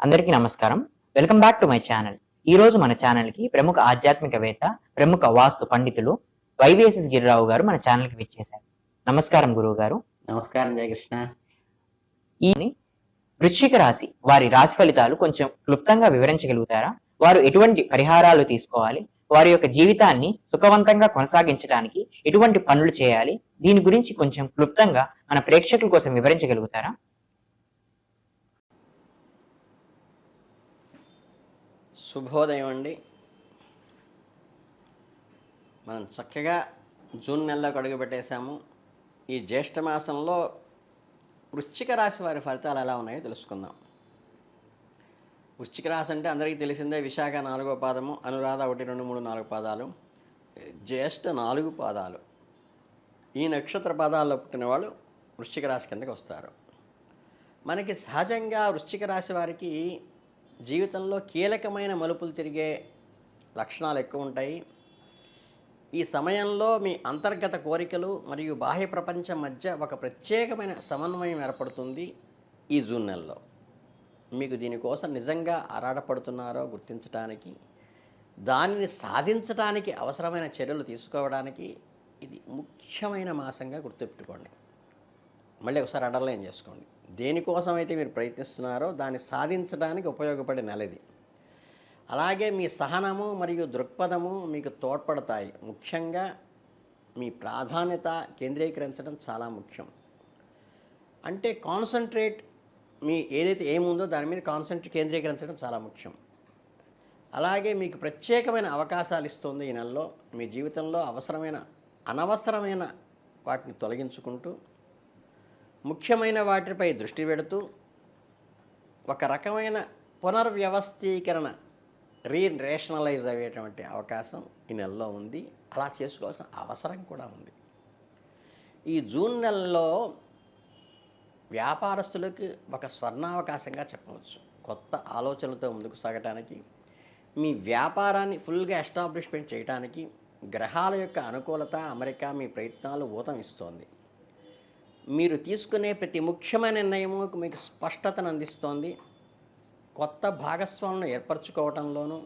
అందరికీ నమస్కారం. Welcome back to my channel. ఈ రోజు మన ఛానల్కి ప్రముఖ ఆధ్యాత్మికవేత్త ప్రముఖ వాస్తు పండితులు వైవిఎస్ఎస్ గిరిరావు గారు మన ఛానల్కి విచ్చేశారు. నమస్కారం గురువు గారు నమస్కారం జయకృష్ణ. ఈ వృశ్చిక రాశి వారి రాశి ఫలితాలు కొంచెం క్లుప్తంగా వివరించగలుగుతారా? వారు ఎటువంటి పరిహారాలు తీసుకోవాలి? వారి యొక్క జీవితాన్ని సుఖవంతంగా కొనసాగించడానికి ఎటువంటి పనులు చేయాలి? దీని గురించి కొంచెం క్లుప్తంగా మన ప్రేక్షకుల కోసం వివరించగలుగుతారా? శుభోదయం అండి. మనం చక్కగా జూన్ నెలలోకి అడుగుపెట్టేశాము ఈ జ్యేష్ఠ మాసంలో వృశ్చిక రాశి వారి ఫలితాలు ఎలా ఉన్నాయో తెలుసుకుందాం. వృశ్చిక రాశి అంటే అందరికీ తెలిసిందే విశాఖ నాలుగో పాదము అనురాధ ఒకటి రెండు మూడు నాలుగు పాదాలు జ్యేష్ఠ నాలుగు పాదాలు. ఈ నక్షత్ర పాదాల్లో పుట్టిన వాళ్ళు వృశ్చిక రాశి కిందకి వస్తారు. మనకి సహజంగా వృశ్చిక రాశి వారికి జీవితంలో కీలకమైన మలుపులు తిరిగే లక్షణాలు ఎక్కువ ఉంటాయి. ఈ సమయంలో మీ అంతర్గత కోరికలు మరియు బాహ్య ప్రపంచం మధ్య ఒక ప్రత్యేకమైన సమన్వయం ఏర్పడుతుంది ఈ జూన్ నెలలో. మీకు దీనికోసం నిజంగా అరాటపడుతున్నారో గుర్తించడానికి దానిని సాధించడానికి అవసరమైన చర్యలు తీసుకోవడానికి ఇది ముఖ్యమైన మాసంగా గుర్తుపెట్టుకోండి. మళ్ళీ ఒకసారి అండర్లైన్ చేసుకోండి. దేనికోసం అయితే మీరు ప్రయత్నిస్తున్నారో దాన్ని సాధించడానికి ఉపయోగపడే నెల ఇది. అలాగే మీ సహనము మరియు దృక్పథము మీకు తోడ్పడతాయి. ముఖ్యంగా మీ ప్రాధాన్యత కేంద్రీకరించడం చాలా ముఖ్యం. అంటే కాన్సన్ట్రేట్ మీ ఏదైతే ఏముందో దాని మీద కాన్సన్ట్రేట్ కేంద్రీకరించడం చాలా ముఖ్యం. అలాగే మీకు ప్రత్యేకమైన అవకాశాలు ఇస్తుంది ఈ నెలలో. మీ జీవితంలో అవసరమైన అనవసరమైన వాటిని తొలగించుకుంటూ ముఖ్యమైన వాటిపై దృష్టి పెడుతూ ఒక రకమైన పునర్వ్యవస్థీకరణ రీరేషనలైజ్ అయ్యేటువంటి అవకాశం ఈ నెలలో ఉంది. అలా చేసుకోవాల్సిన అవసరం కూడా ఉంది. ఈ జూన్ నెలలో వ్యాపారస్తులకు ఒక స్వర్ణావకాశంగా చెప్పవచ్చు. కొత్త ఆలోచనలతో ముందుకు సాగటానికి మీ వ్యాపారాన్ని ఫుల్గా ఎస్టాబ్లిష్మెంట్ చేయడానికి గ్రహాల యొక్క అనుకూలత అమెరికా మీ ప్రయత్నాలు ఊతం ఇస్తోంది మీరు తీసుకునే ప్రతి ముఖ్యమైన నిర్ణయము మీకు స్పష్టతను అందిస్తోంది. కొత్త భాగస్వాములను ఏర్పరచుకోవటంలోనూ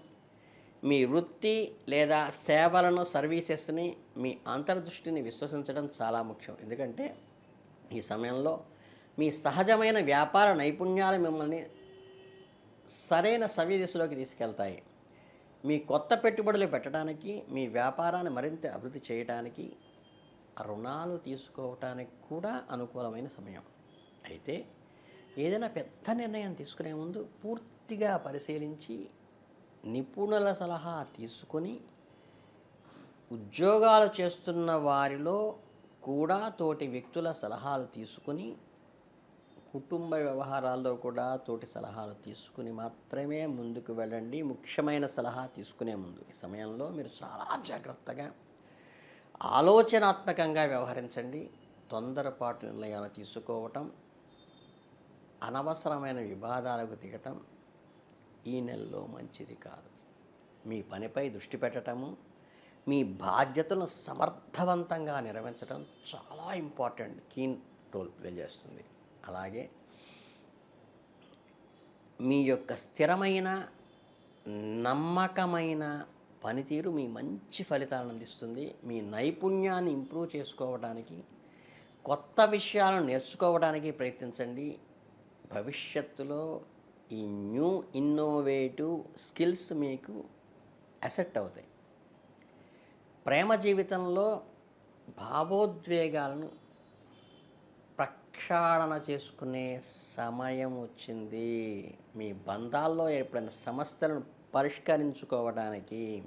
మీ వృత్తి లేదా సేవలను సర్వీసెస్ని మీ అంతర్దృష్టిని విశ్వసించడం చాలా ముఖ్యం. ఎందుకంటే ఈ సమయంలో మీ సహజమైన వ్యాపార నైపుణ్యాలు మిమ్మల్ని సరైన సవ్య దిశలోకి తీసుకెళ్తాయి. మీ కొత్త పెట్టుబడులు పెట్టడానికి మీ వ్యాపారాన్ని మరింత అభివృద్ధి చేయడానికి రుణాలు తీసుకోవటానికి కూడా అనుకూలమైన సమయం. అయితే ఏదైనా పెద్ద నిర్ణయం తీసుకునే ముందు పూర్తిగా పరిశీలించి నిపుణుల సలహా తీసుకొని ఉద్యోగాలు చేస్తున్న వారిలో కూడా తోటి వ్యక్తుల సలహాలు తీసుకుని కుటుంబ వ్యవహారాల్లో కూడా తోటి సలహాలు తీసుకుని మాత్రమే ముందుకు వెళ్ళండి. ముఖ్యమైన సలహా తీసుకునే ముందు. ఈ సమయంలో మీరు చాలా జాగ్రత్తగా ఆలోచనాత్మకంగా వ్యవహరించండి. తొందరపాటు నిర్ణయాలు తీసుకోవటం అనవసరమైన వివాదాలకు దిగటం ఈ నెలలో మంచిది కాదు. మీ పనిపై దృష్టి పెట్టటము మీ బాధ్యతను సమర్థవంతంగా నిర్వహించడం చాలా ఇంపార్టెంట్ కీన్ రోల్ ప్లే చేస్తుంది. అలాగే మీ యొక్క స్థిరమైన నమ్మకమైన పనితీరు మీ మంచి ఫలితాలను అందిస్తుంది. మీ నైపుణ్యాన్ని ఇంప్రూవ్ చేసుకోవడానికి కొత్త విషయాలను నేర్చుకోవడానికి ప్రయత్నించండి. భవిష్యత్తులో ఈ న్యూ ఇన్నోవేటివ్ స్కిల్స్ మీకు అసెట్ అవుతాయి. ప్రేమ జీవితంలో భావోద్వేగాలను ప్రక్షాళన చేసుకునే సమయం వచ్చింది. మీ బంధాల్లో ఏర్పడిన సమస్యలను పరిష్కరించుకోవడానికి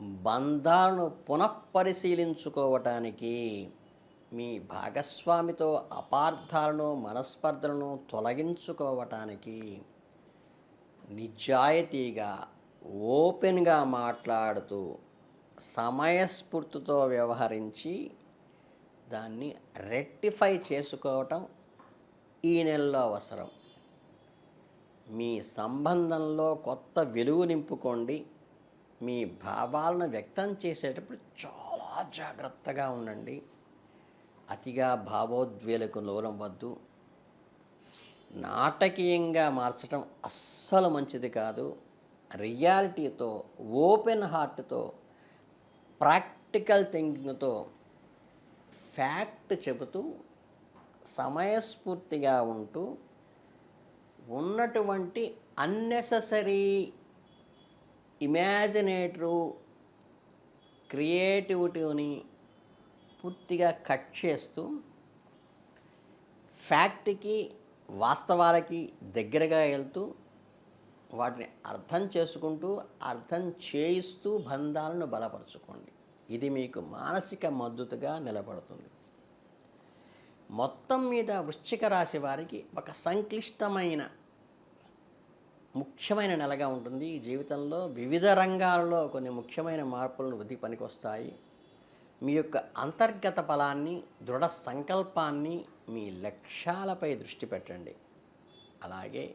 బంధాలను పునఃపరిశీలించుకోవటానికి మీ భాగస్వామితో అపార్థాలను మనస్పర్ధలను తొలగించుకోవటానికి నిజాయితీగా ఓపెన్గా మాట్లాడుతూ సమయస్ఫూర్తితో వ్యవహరించి దాన్ని రెక్టిఫై చేసుకోవటం ఈ నెలలో అవసరం. మీ సంబంధంలో కొత్త వెలుగు నింపుకోండి. మీ భావాలను వ్యక్తం చేసేటప్పుడు చాలా జాగ్రత్తగా ఉండండి. అతిగా భావోద్వేలకు లోనవ్వద్దు నాటకీయంగా మార్చడం అస్సలు మంచిది కాదు. రియాలిటీతో ఓపెన్ హార్ట్తో ప్రాక్టికల్ థింకింగ్తో ఫ్యాక్ట్ చెబుతూ సమయస్ఫూర్తిగా ఉంటూ ఉన్నటువంటి అన్నెసరీ ఇమాజినేటివ్ క్రియేటివిటీని పూర్తిగా కట్ చేస్తూ ఫ్యాక్ట్కి వాస్తవాలకి దగ్గరగా వెళ్తూ వాటిని అర్థం చేసుకుంటూ అర్థం చేయిస్తూ బంధాలను బలపరచుకోండి. ఇది మీకు మానసిక మద్దతుగా నిలబడుతుంది. మొత్తం మీద వృశ్చిక రాశి వారికి ఒక సంక్లిష్టమైన ముఖ్యమైన నెలగా ఉంటుంది. ఈ జీవితంలో వివిధ రంగాలలో కొన్ని ముఖ్యమైన మార్పులను వృద్ధి పనికొస్తాయి. మీ యొక్క అంతర్గత బలాన్ని దృఢ సంకల్పాన్ని మీ లక్ష్యాలపై దృష్టి పెట్టండి. అలాగే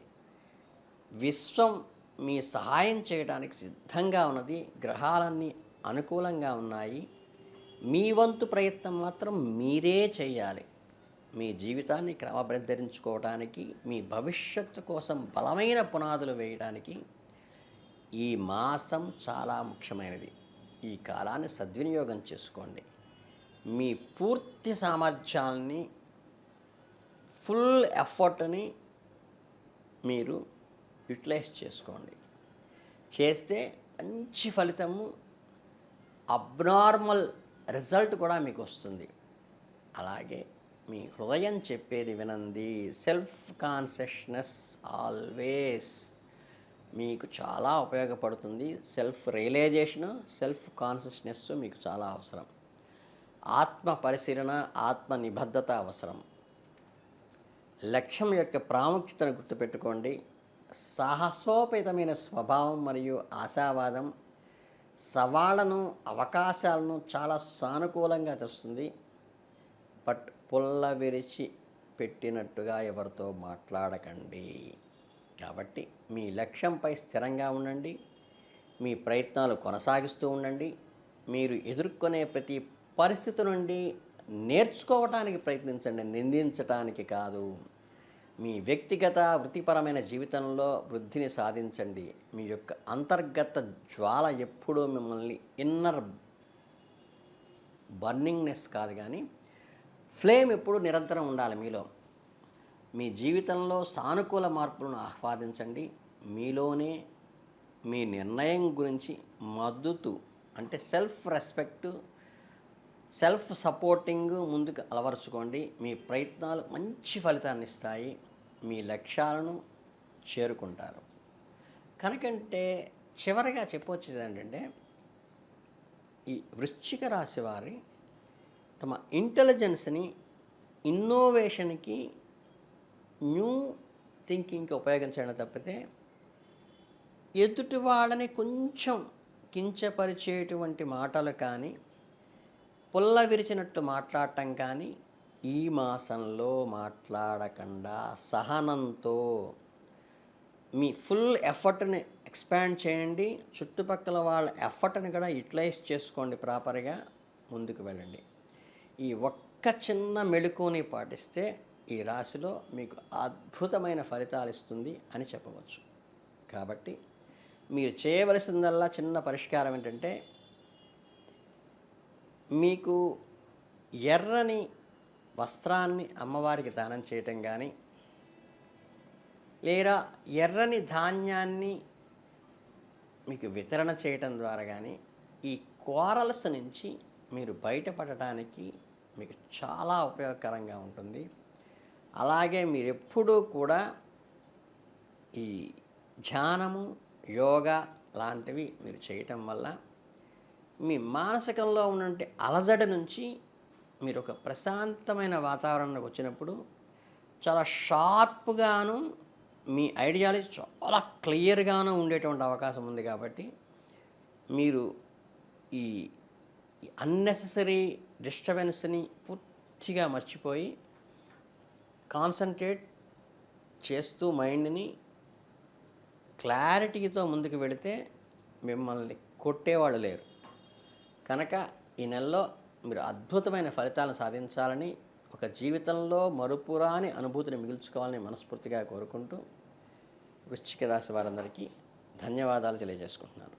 విశ్వం మీ సహాయం చేయడానికి సిద్ధంగా ఉన్నది. గ్రహాలన్నీ అనుకూలంగా ఉన్నాయి. మీ వంతు ప్రయత్నం మాత్రం మీరే చేయాలి. మీ జీవితాన్ని క్రమబద్ధరించుకోవడానికి మీ భవిష్యత్తు కోసం బలమైన పునాదులు వేయడానికి ఈ మాసం చాలా ముఖ్యమైనది. ఈ కాలాన్ని సద్వినియోగం చేసుకోండి. మీ పూర్తి సామర్థ్యాన్ని ఫుల్ ఎఫర్ట్ని మీరు యూటిలైజ్ చేసుకోండి. చేస్తే మంచి ఫలితము అబ్నార్మల్ రిజల్ట్ కూడా మీకు వస్తుంది. అలాగే మీ హృదయం చెప్పేది వినంది సెల్ఫ్ కాన్షియస్నెస్ ఆల్వేస్ మీకు చాలా ఉపయోగపడుతుంది. సెల్ఫ్ రియలైజేషను సెల్ఫ్ కాన్షియస్నెస్ మీకు చాలా అవసరం. ఆత్మ పరిశీలన ఆత్మ నిబద్ధత అవసరం. లక్ష్యం యొక్క ప్రాముఖ్యతను గుర్తుపెట్టుకోండి. సాహసోపేతమైన స్వభావం మరియు ఆశావాదం సవాళ్ళను అవకాశాలను చాలా సానుకూలంగా తెస్తుంది. బట్ పుల్ల విరిచి పెట్టినట్టుగా ఎవరితో మాట్లాడకండి. కాబట్టి మీ లక్ష్యంపై స్థిరంగా ఉండండి. మీ ప్రయత్నాలు కొనసాగిస్తూ ఉండండి. మీరు ఎదుర్కొనే ప్రతి పరిస్థితి నుండి నేర్చుకోవటానికి ప్రయత్నించండి. నిందించటానికి కాదు. మీ వ్యక్తిగత వృత్తిపరమైన జీవితంలో వృద్ధిని సాధించండి. మీ యొక్క అంతర్గత జ్వాల ఎప్పుడూ మిమ్మల్ని ఇన్నర్ బర్నింగ్నెస్ కాదు కానీ ఫ్లేమ్ ఎప్పుడు నిరంతరం ఉండాలి మీలో. మీ జీవితంలో సానుకూల మార్పులను ఆహ్వాదించండి. మీలోనే మీ నిర్ణయం గురించి మద్దతు అంటే సెల్ఫ్ రెస్పెక్ట్ సెల్ఫ్ సపోర్టింగ్ ముందుకు అలవరుచుకోండి. మీ ప్రయత్నాలు మంచి ఫలితాన్ని ఇస్తాయి. మీ లక్ష్యాలను చేరుకుంటారు. కనుకంటే చివరిగా చెప్పొచ్చేది ఏంటంటే ఈ వృశ్చిక రాశి వారి తమ ఇంటెలిజెన్స్ని ఇన్నోవేషన్కి న్యూ థింకింగ్కి ఉపయోగించడం తప్పితే ఎదుటి వాళ్ళని కొంచెం కించపరిచేటువంటి మాటలు కానీ పుల్ల విరిచినట్టు మాట్లాడటం కానీ ఈ మాసంలో మాట్లాడకుండా సహనంతో మీ ఫుల్ ఎఫర్ట్ని ఎక్స్పాండ్ చేయండి. చుట్టుపక్కల వాళ్ళ ఎఫర్ట్ని కూడా యూటిలైజ్ చేసుకోండి ప్రాపర్గా. ముందుకు వెళ్ళండి. ఈ ఒక్క చిన్న మెళుకుని పాటిస్తే ఈ రాశిలో మీకు అద్భుతమైన ఫలితాలు ఇస్తుంది అని చెప్పవచ్చు. కాబట్టి మీరు చేయవలసిందల్లా చిన్న పరిష్కారం ఏంటంటే మీకు ఎర్రని వస్త్రాన్ని అమ్మవారికి దానం చేయటం కానీ లేదా ఎర్రని ధాన్యాన్ని మీకు వితరణ చేయటం ద్వారా కానీ ఈ కోరల్స్ నుంచి మీరు బయటపడటానికి మీకు చాలా ఉపయోగకరంగా ఉంటుంది. అలాగే మీరు ఎప్పుడూ కూడా ఈ ధ్యానము యోగా లాంటివి మీరు చేయటం వల్ల మీ మానసికంలో ఉన్నటువంటి అలజడి నుంచి మీరు ఒక ప్రశాంతమైన వాతావరణంలోకి వచ్చినప్పుడు చాలా షార్ప్గాను మీ ఐడియాలజీ చాలా క్లియర్గాను ఉండేటువంటి అవకాశం ఉంది కాబట్టి మీరు ఈ అన్నెసరీ డిస్టర్బెన్స్ని పూర్తిగా మర్చిపోయి కాన్సన్ట్రేట్ చేస్తూ మైండ్ని క్లారిటీతో ముందుకు వెళితే మిమ్మల్ని కొట్టేవాళ్ళు లేరు. కనుక ఈ నెలలో మీరు అద్భుతమైన ఫలితాలను సాధించాలని ఒక జీవితంలో మరుపురాని అనుభూతిని మిగుల్చుకోవాలని మనస్ఫూర్తిగా కోరుకుంటూ వృశ్చిక రాశి వారందరికీ ధన్యవాదాలు తెలియజేసుకుంటున్నాను.